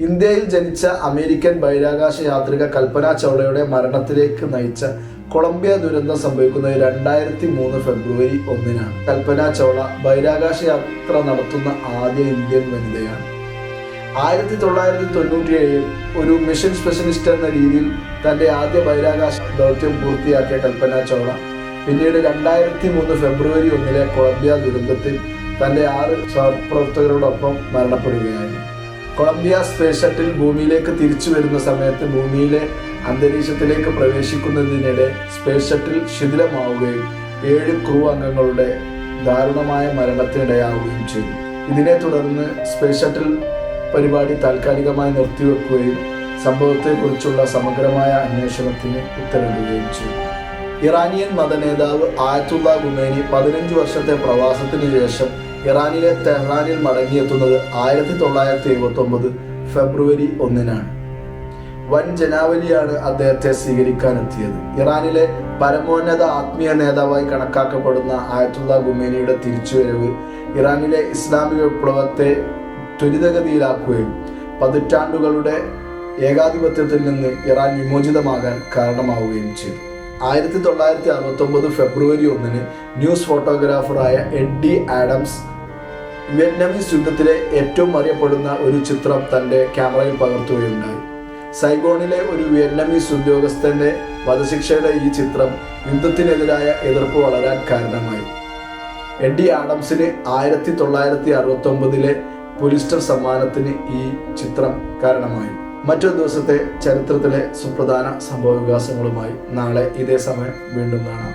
ഇന്ത്യയിൽ ജനിച്ച അമേരിക്കൻ ബഹിരാകാശ യാത്രിക കൽപ്പന ചൗളയുടെ മരണത്തിലേക്ക് നയിച്ച കൊളംബിയ ദുരന്തം സംഭവിക്കുന്നത് രണ്ടായിരത്തി മൂന്ന് ഫെബ്രുവരി ഒന്നിനാണ്. കൽപ്പന ചൗള ബഹിരാകാശ യാത്ര നടത്തുന്ന ആദ്യ ഇന്ത്യൻ വനിതയാണ്. ആയിരത്തി തൊള്ളായിരത്തി തൊണ്ണൂറ്റി ഏഴിൽ ഒരു മിഷൻ സ്പെഷ്യലിസ്റ്റ് എന്ന രീതിയിൽ തന്റെ ആദ്യ ബഹിരാകാശ ദൗത്യം പൂർത്തിയാക്കിയ കൽപ്പന ചൗള പിന്നീട് രണ്ടായിരത്തി മൂന്ന് ഫെബ്രുവരി ഒന്നിലെ കൊളംബിയ ദുരന്തത്തിൽ തന്റെ ആറ് സഹപ്രവർത്തകരോടൊപ്പം മരണപ്പെടുകയായിരുന്നു. കൊളംബിയ സ്പേസ് ഷട്ടിൽ ഭൂമിയിലേക്ക് തിരിച്ചു വരുന്ന സമയത്ത് ഭൂമിയിലെ അന്തരീക്ഷത്തിലേക്ക് പ്രവേശിക്കുന്നതിനിടെ സ്പേസ് ഷട്ടിൽ ശിഥിലമാവുകയും ഏഴ് ക്രൂ അംഗങ്ങളുടെ ദാരുണമായ മരണത്തിനിടയാവുകയും ചെയ്തു. ഇതിനെ തുടർന്ന് സ്പേസ് ഷട്ടിൽ പരിപാടി താൽക്കാലികമായി നിർത്തിവെക്കുകയും സംഭവത്തെക്കുറിച്ചുള്ള സമഗ്രമായ അന്വേഷണത്തിന് ഉത്തരവിടുകയും ചെയ്തു. ഇറാനിയൻ മതനേതാവ് ആയത്തുള്ള ഗുമേനി പതിനഞ്ച് വർഷത്തെ പ്രവാസത്തിന് ശേഷം ഇറാനിലെ തെഹ്റാനിൽ മടങ്ങിയെത്തുന്നത് ആയിരത്തി തൊള്ളായിരത്തി എഴുപത്തി ഒമ്പത് ഫെബ്രുവരി ഒന്നിനാണ്. വൻ ജനാവലിയാണ് അദ്ദേഹത്തെ സ്വീകരിക്കാനെത്തിയത്. ഇറാനിലെ പരമോന്നത ആത്മീയ നേതാവായി കണക്കാക്കപ്പെടുന്ന ആയത്തുള്ള ഗുമേനിയുടെ തിരിച്ചുവരവ് ഇറാനിലെ ഇസ്ലാമിക വിപ്ലവത്തെ ത്വരിതഗതിയിലാക്കുകയും പതിറ്റാണ്ടുകളുടെ ഏകാധിപത്യത്തിൽ നിന്ന് ഇറാൻ വിമോചിതമാകാൻ കാരണമാവുകയും ചെയ്തു. ആയിരത്തി തൊള്ളായിരത്തി അറുപത്തി ഒമ്പത് ഫെബ്രുവരി ഒന്നിന് ന്യൂസ് ഫോട്ടോഗ്രാഫറായ എഡ്ഡി ആഡംസ് വിയറ്റ്നാമീസ് യുദ്ധത്തിലെ ഏറ്റവും അറിയപ്പെടുന്ന ഒരു ചിത്രം തന്റെ ക്യാമറയിൽ പകർത്തുകയുണ്ടായി. സൈഗോണിലെ ഒരു വിയറ്റ്നാമീസ് ഉദ്യോഗസ്ഥന്റെ വധശിക്ഷയുടെ ഈ ചിത്രം യുദ്ധത്തിനെതിരായ എതിർപ്പ് വളരാൻ കാരണമായി. എഡ്ഡി ആഡംസിന് ആയിരത്തി തൊള്ളായിരത്തി അറുപത്തി ഒമ്പതിലെ പുലിസ്റ്റർ സമ്മാനത്തിന് ഈ ചിത്രം കാരണമായി. മറ്റൊരു ദിവസത്തെ ചരിത്രത്തിലെ സുപ്രധാന സംഭവ വികാസങ്ങളുമായി നാളെ ഇതേ സമയം വീണ്ടും കാണാം.